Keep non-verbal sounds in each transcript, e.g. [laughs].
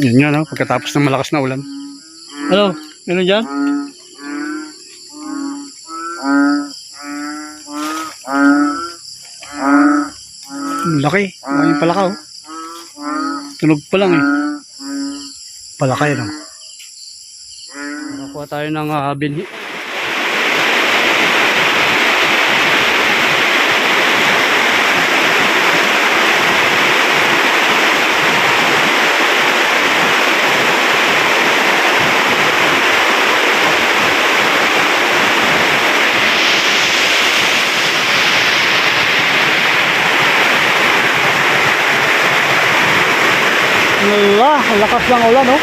Yun nga, no? Pagkatapos ng malakas na ulan. Ano? Ano dyan? Laki. Maraming palaka, oh. Tunog pa lang, eh. Palaka yun, oh. Nakakuha tayo ng uh, binhi. Wala, ang lakas ng ulan, oh.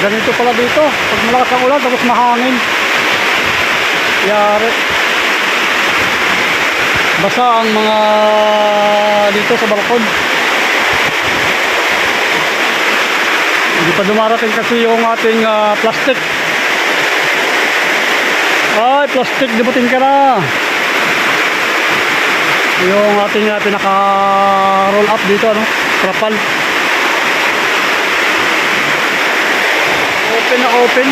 Ganito pala dito. Pag malakas ang ulan, tapos mahangin. Yari. Basa ang mga dito sa balkon. Hindi pa dumarating kasi yung ating ah, plastic. Ay, plastic, dumating ka na. Yung ating uh, pinaka-roll up dito, ano? Trapal. Open na open.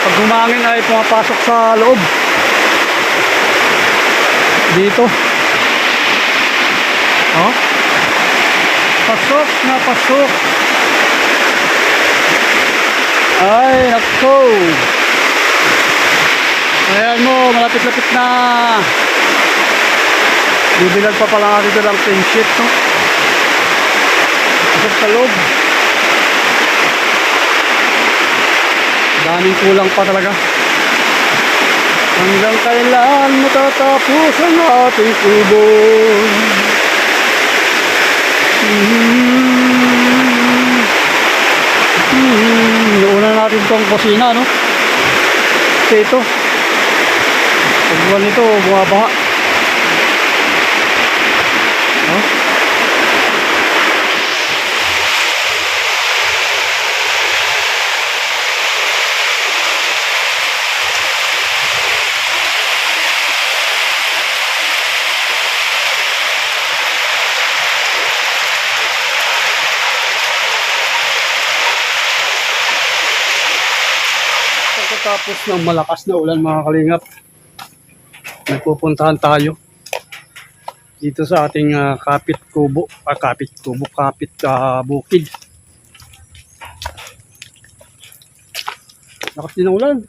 Pag humangin ay pumapasok sa loob. Dito. Oh. Pasok na pasok. Ay, nako. Ayan mo, malapit-lapit na. Bibilan pa pala natin ito ng pin sheet, no? Pasok sa loob. Daming kulang pa talaga. Hanggang kailan matatapos ang ating kubo? Hmm. Hmm. Nauna natin tong kusina, no? Kasi ito. Pag buwan ito, bumabaha. Pagkatapos ng malakas na ulan mga kalingap, nagpupuntahan tayo dito sa ating ah, kapit kubo, ah, kapit kubo, kapit ah, bukid. Lakas din ng ulan.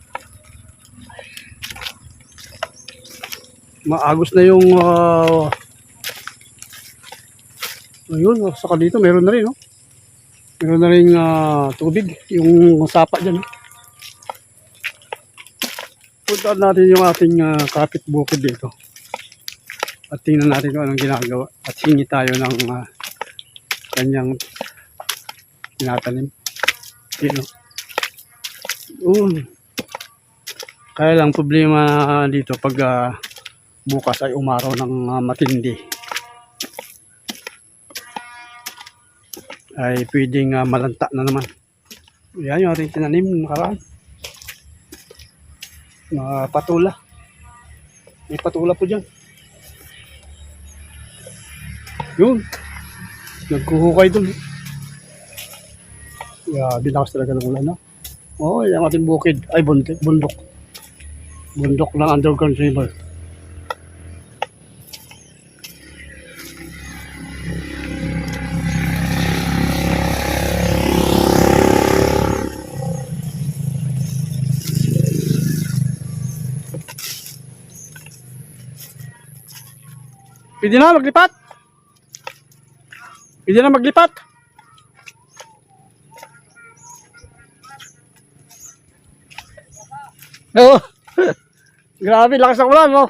Maagos na yung ah, ayun, saka dito meron na rin, no? Meron na rin ah, tubig, yung sapa dyan, no? Puntaan natin yung ating uh, kapit bukid dito. At tingnan natin kung anong ginagawa. At hingi tayo ng uh, kanyang tinatanim. Dito. Um. Kaya lang problema dito pag ah, bukas ay umaraw ng ah, matindi. Ay pwedeng ah, malanta na naman. Yan yung ating tinanim nakaraan mga patula. May patula po dyan. Yun. Nagkuhukay dun. Yeah, binakas talaga ng ulan? Oo, oh, yung ating bukid. Ay, bundok. Bundok, bundok ng underground river. Pwede na maglipat? Pwede na maglipat? Oo. [laughs] Grabe, lakas ng ulan, no?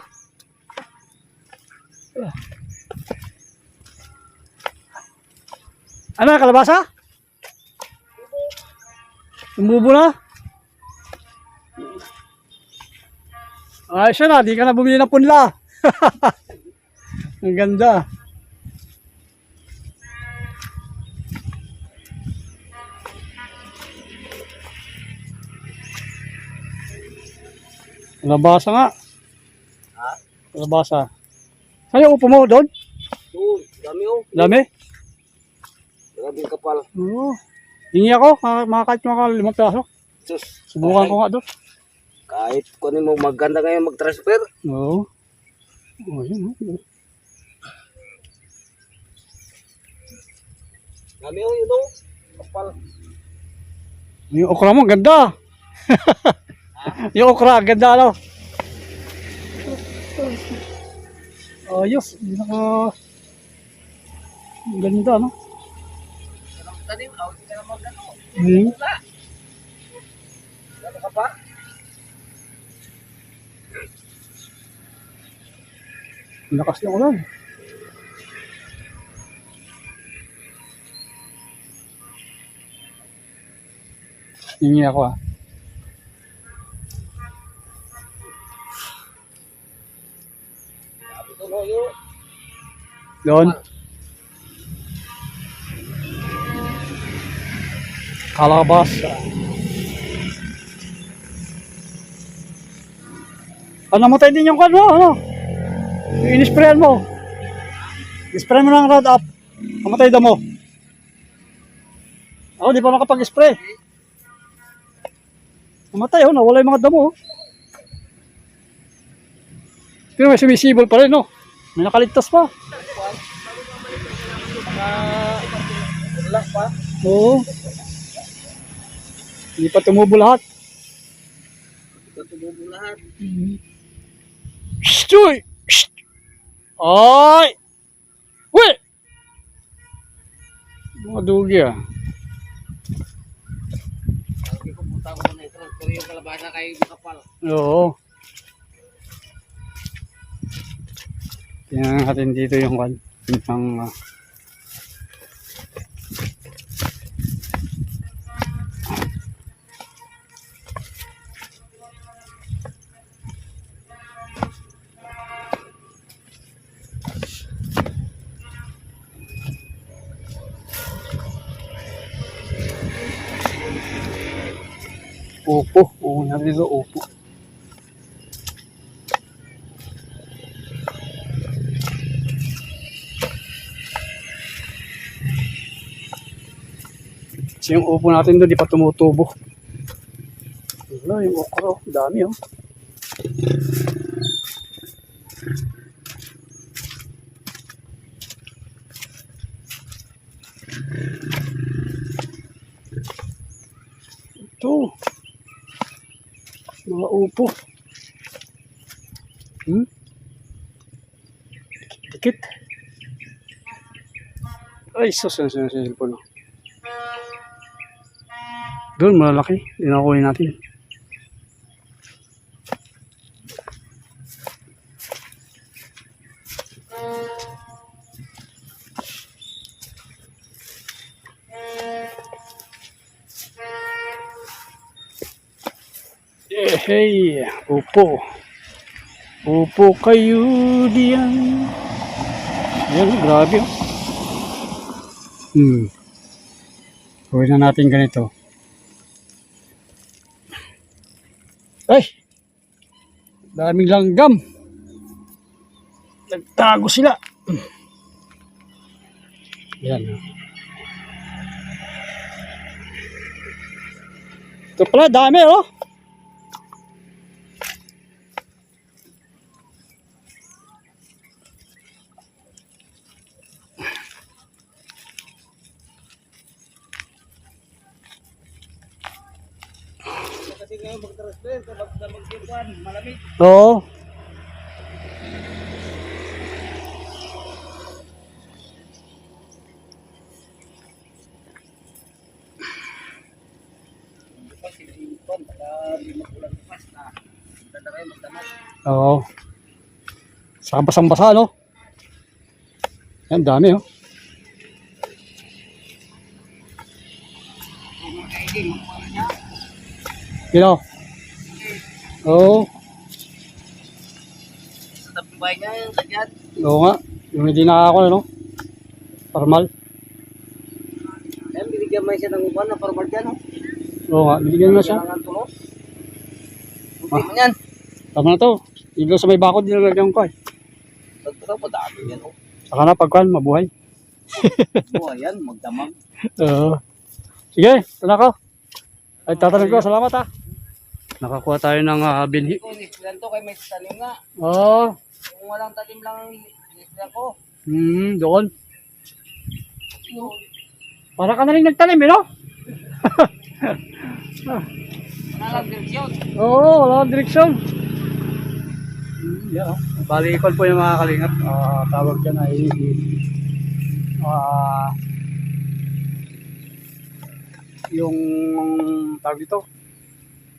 Ano, kalabasa? Tumubo na? Ayos na, di ka na bumili ng punla. [laughs] Ang ganda. Kalabasa nga. Ha? Kalabasa. Saan yung upo mo? Doon? Oo, dami oh. Dami? Yung kapal. Oo. Hingi ako, mga, mga kahit mga limang piraso. Sus. Subukan ko nga doon. Kahit kunin mo maganda ngayon mag-transfer. Oo. Oh, yun. oh. Dami oh, yun oh. Kapal. Yung okra mo, ganda. yung okra, ganda ano. Ayos, hindi naka... Ganda, no? Tanim, oh, hindi ka naman gano'n. Hmm. Gano'n ka pa? Lakas ulan. Hingi ako ah. Doon. Kalabas. Ah, namatay din yung kano, ano? Inisprayan mo. Ispray mo ng round up. Namatay daw mo. Ako, di pa nakapag-spray. Namatay, oh. Nawala yung mga damo, oh. Pero may sumisibol pa rin, no? May nakaligtas pa. Mga pa. Oo. Hindi pa tumubo lahat. Ito tumubo lahat. Uy! Shh! Ay! Uy! Mga dugi ah. Sabi ko, punta i-transfer yung kalabasa kay kapal. Oo. Tingnan natin dito yung kan. Yung uh, Opo. Natin dito, opo. Kasi yung upo natin doon, di pa tumutubo. Wala, yung okra, oh. dami oh. Ito. Upo. Hmm? Dikit. Ay, sus, yan sa cellphone. oh. Doon, malalaki. Dinakuhin natin. Eh, hey, upo. Upo kayo diyan. Yan, grabe. oh. Hmm. Gawin na natin ganito. Ay! Daming langgam. Nagtago sila. Yan. oh. Ito pala, dami oh. Oo. Saka basang-basa, no? Yan, dami, oh. Kino? Oo. Sa tabi bahay niya, yung lagyan. Oo nga. Yung hindi nakako, no? Formal. Ayan, binigyan mo siya ng uban na formal dyan, oh. Oo nga. Binigyan mo siya. Kailangan tulo. Hindi mo yan. Tama na to. Dito sa may bakod, nilagyan ko, eh. Pagpagaw pa dami yan, oh. Saka na, pagkuhan, mabuhay. [laughs] Oo, ayan, magdamag. Oo. sige, tala ko. Ay, tatanong ko. Salamat ha. Nakakuha tayo ng ah, binhi. Ito, nislan to, kay may tanim nga. Oo. Kung walang tanim lang, nislan ko. Hmm, doon. Yung, Para ka na rin nagtanim, eh, no? nalang direksyon. Oo, wala kang direksyon. Yeah. Bali, ikon po yung mga kalingap. Ah, tawag dyan ay ah yung tawag dito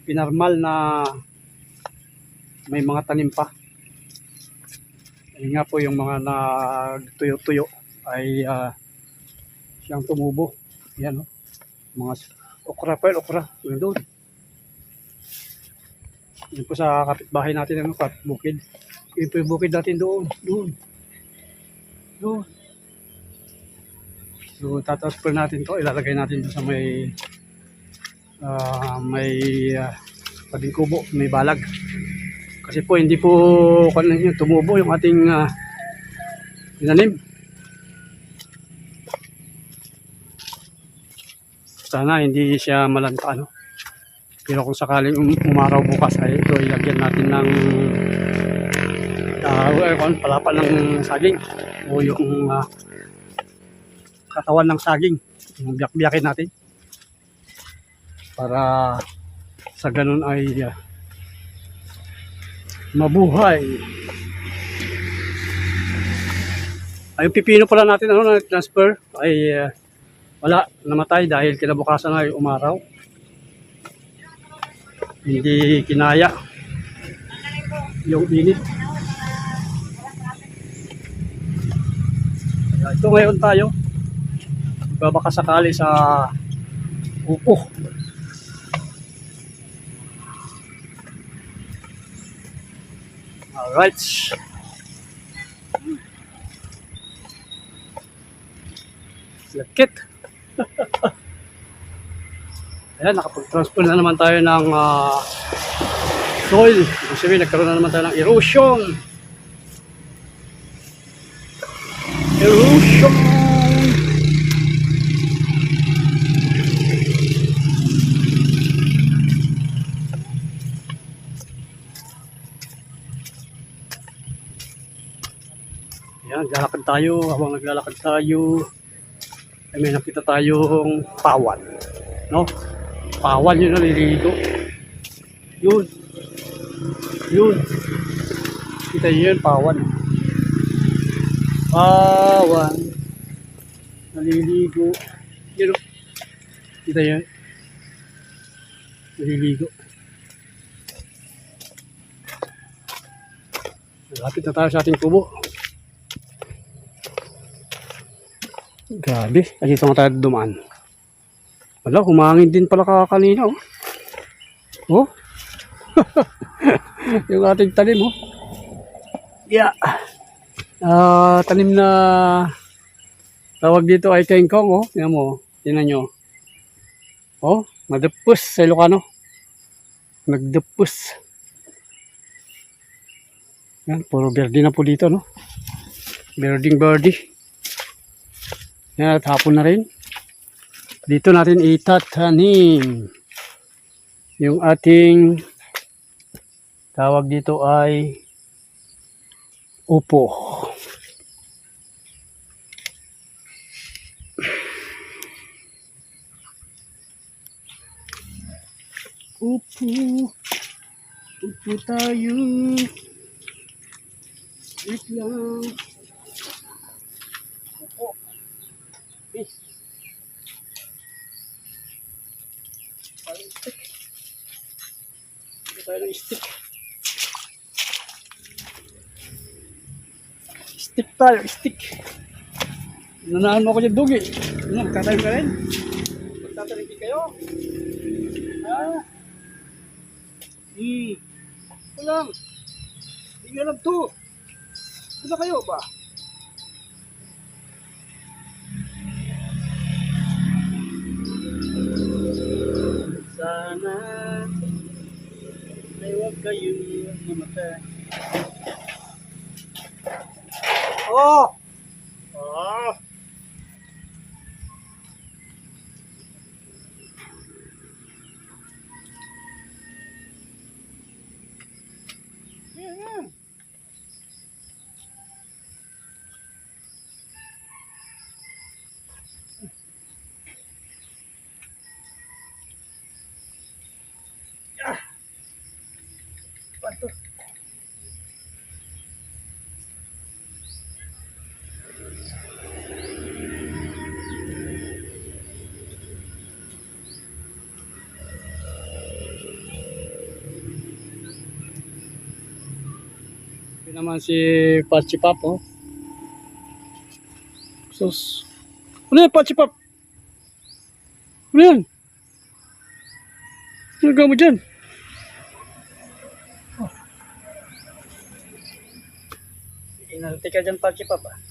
pinarmal na may mga tanim pa. Ayun nga po yung mga nagtuyo-tuyo ay ah, siyang tumubo. Yan, oh. Mga okra pa yun, okra. Yun doon. Yun po sa kapitbahay natin, ano, kat bukid. Yun po yung bukid natin doon, doon. Doon. So, tatransfer natin to, ilalagay natin doon sa may ah, may uh, tabing kubo, may balag. Kasi po, hindi po ano tumubo yung ating uh, inanim. Sana hindi siya malanta, ano. Pero kung sakaling um- umaraw bukas ay ito ilagyan natin ng uh, palapa ng saging o yung ah, katawan ng saging biyak-biyakin natin para sa ganun ay ah, mabuhay ay pipino pala natin ano na transfer ay ah, wala namatay dahil kinabukasan ay umaraw hindi kinaya yung init. Kaya ito ngayon tayo. Babaka sakali sa upo. Alright. Lakit. [laughs] Ayan, nakapag-transfer na naman tayo ng ah, soil. Ibig sabihin, nagkaroon na naman tayo ng erosion. Erosion! Naglalakad tayo. Habang naglalakad tayo, ay may nakita tayong pawan. No? Pawan yun naliligo. Yun. Yun. Kita nyo yun, pawan. Pawan. Naliligo. Yun. Kita nyo yun. Naliligo. Lapit na tayo sa ating kubo. Grabe. Ay, dito nga tayo dumaan. Wala, humangin din pala ka kanina, oh. Oh. [laughs] yung ating tanim, oh. Yeah. Ah, tanim na tawag dito ay kengkong, oh. Tingnan mo, tingnan nyo. Oh, madepus sa Ilocano. Nagdepus. Yan, puro verde na po dito, no? Berding birdie. Yan, at hapon na rin. Dito natin itatanim yung ating tawag dito ay upo. Upo. Upo tayo. Wait lang. Upo. Eh. Parang stick. Ito tayo ng stick. Stick tayo, stick. Nanahan mo ako dyan, dugi. Ano, magtatayo ka rin? Magtatayo din kayo? Ha? Hmm. Ito lang. Hindi nga lang to. Ano kayo ba? Sana ay huwag kayong mamatay. Oh! Oh! Yan naman si Pachi Pap, oh. Sus. Ano yan, Pachi Pap? Ano yan? Ano gawin mo dyan? Oh. Inalti ka dyan, Pachi Pap, ah.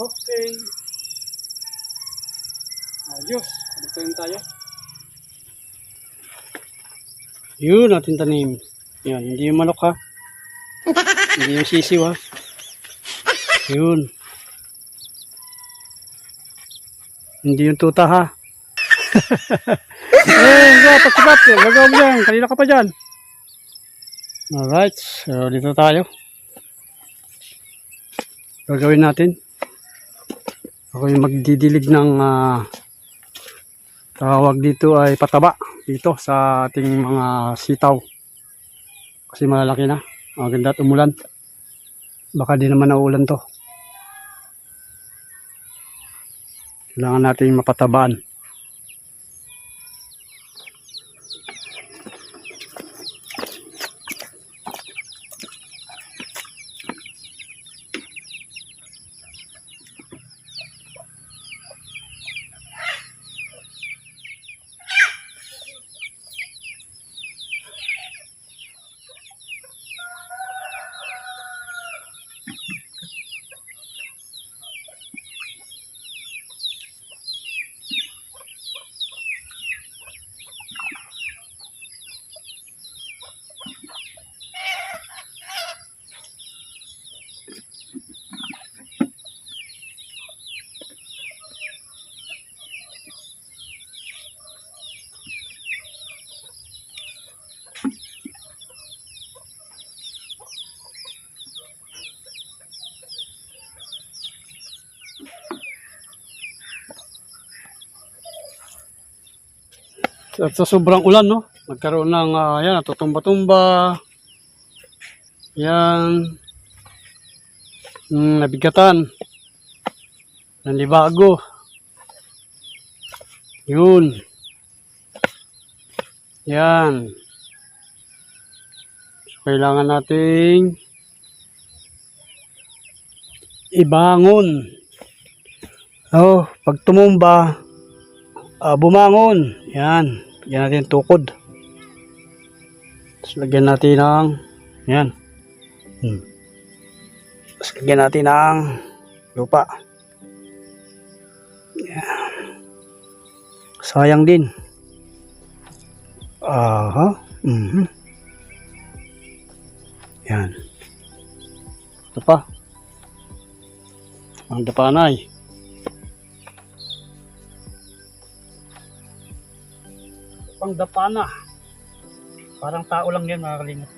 Okay. Ayos. Kumpleto tayo. Yun, ating tanim. Yan, hindi yung manok ha. [laughs] hindi yung sisiw ha. Yun. Hindi yung tuta ha. [laughs] eh, nga, pagsipap. Gagawa mo yan. Kanina ka pa dyan. Alright. So, dito tayo. Gagawin natin. Ako yung magdidilig ng ah, tawag dito ay pataba dito sa ating mga sitaw. Kasi malalaki na. Maganda at umulan. Baka di naman naulan to. Kailangan natin mapatabaan. At sa sobrang ulan, no? Nagkaroon ng, ah, yan, natutumba-tumba. Yan. Mm, nabigatan. Nanlibago. Yun. Yan. So, kailangan nating ibangon. Oh, pag tumumba, ah, bumangon. Yan. Lagyan natin tukod. Tapos lagyan natin ng yan. Hmm. Tapos lagyan natin ng lupa. Yan. Sayang din. Aha. Mhm. Yan. Ito pa. Ang dapanay. Pangdapana. Parang tao lang yan mga kalingap.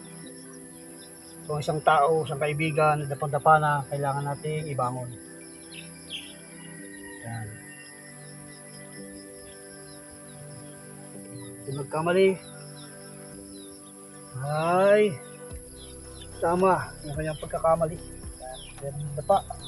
So isang tao, isang kaibigan, na pangdapana, kailangan nating ibangon. Yan. Kung nagkamali, ay tama yung kanyang pagkakamali. Yan, yan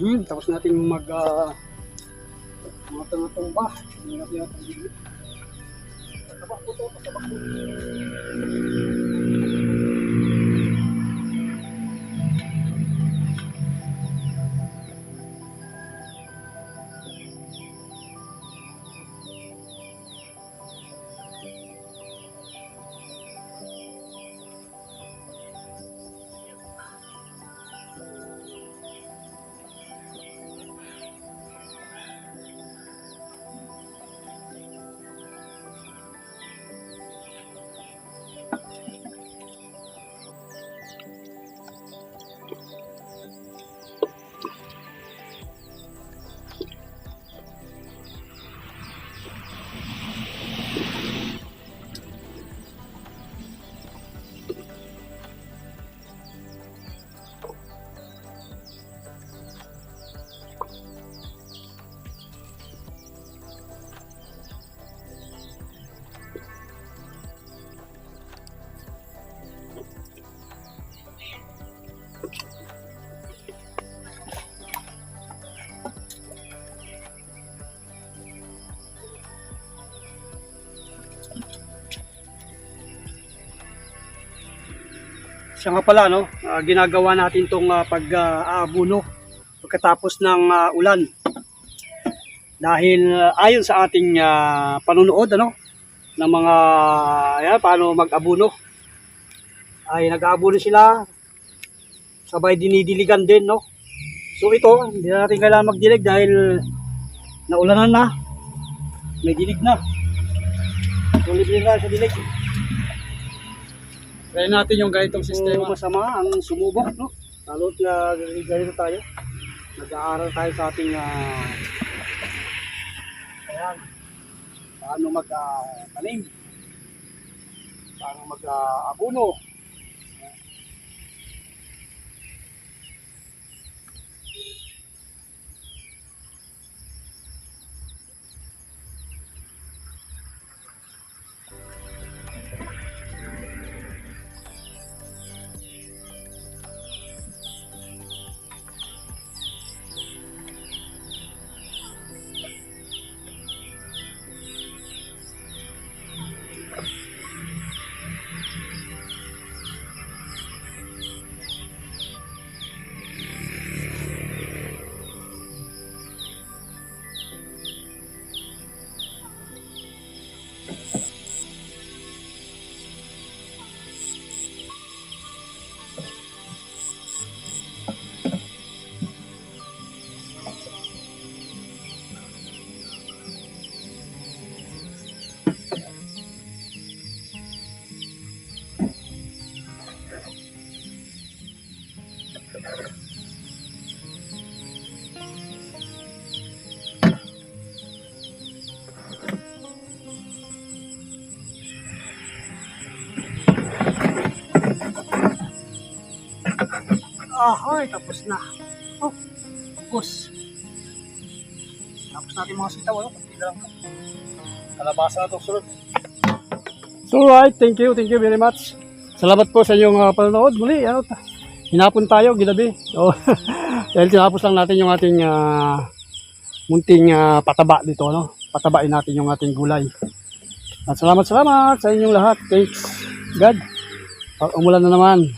Mhm, tapos natin mag uh, mga tanga-tumba. Hindi natin yung pagbibi. Patabak po to, patabak po. Siya nga pala, no? ah, ginagawa natin itong pag-aabuno pagkatapos ng ah, ulan. Dahil ah, ayon sa ating ah, panunood, ano? ng mga, ayan, paano mag-abuno. Ay nag-aabuno sila, sabay dinidiligan din, no? So ito, hindi na natin kailangan magdilig dahil naulanan na. May dilig na. So libre na sa dilig. Try natin yung ganitong Sistema masama ang sumubok, no? Lalo na ganito tayo. Nag-aaral tayo sa ating uh, ayan, paano mag-tanim, paano mag-abuno. Ahoy, tapos na. Oh, tapos. Tapos natin mga sitaw, ano? Kunti lang. Kalabasan na itong sunod. So right, thank you, thank you very much. Salamat po sa inyong uh, panonood. Muli, ano, hinapon tayo, ginabi. So, [laughs] dahil tinapos lang natin yung ating ah, munting ah, pataba dito, no? Patabain natin yung ating gulay. At salamat, salamat sa inyong lahat. Thanks, God. Umulan na naman.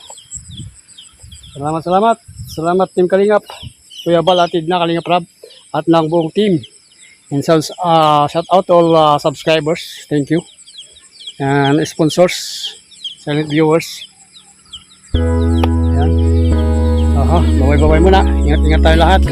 Salamat, salamat. Salamat, Team Kalingap. Kuya Bal, atid na Kalingap Rab. At ng buong team. And so, uh, shout out all uh, subscribers. Thank you and sponsors, silent viewers. Ayan. Aha, baway-baway muna. Ingat-ingat tayo lahat.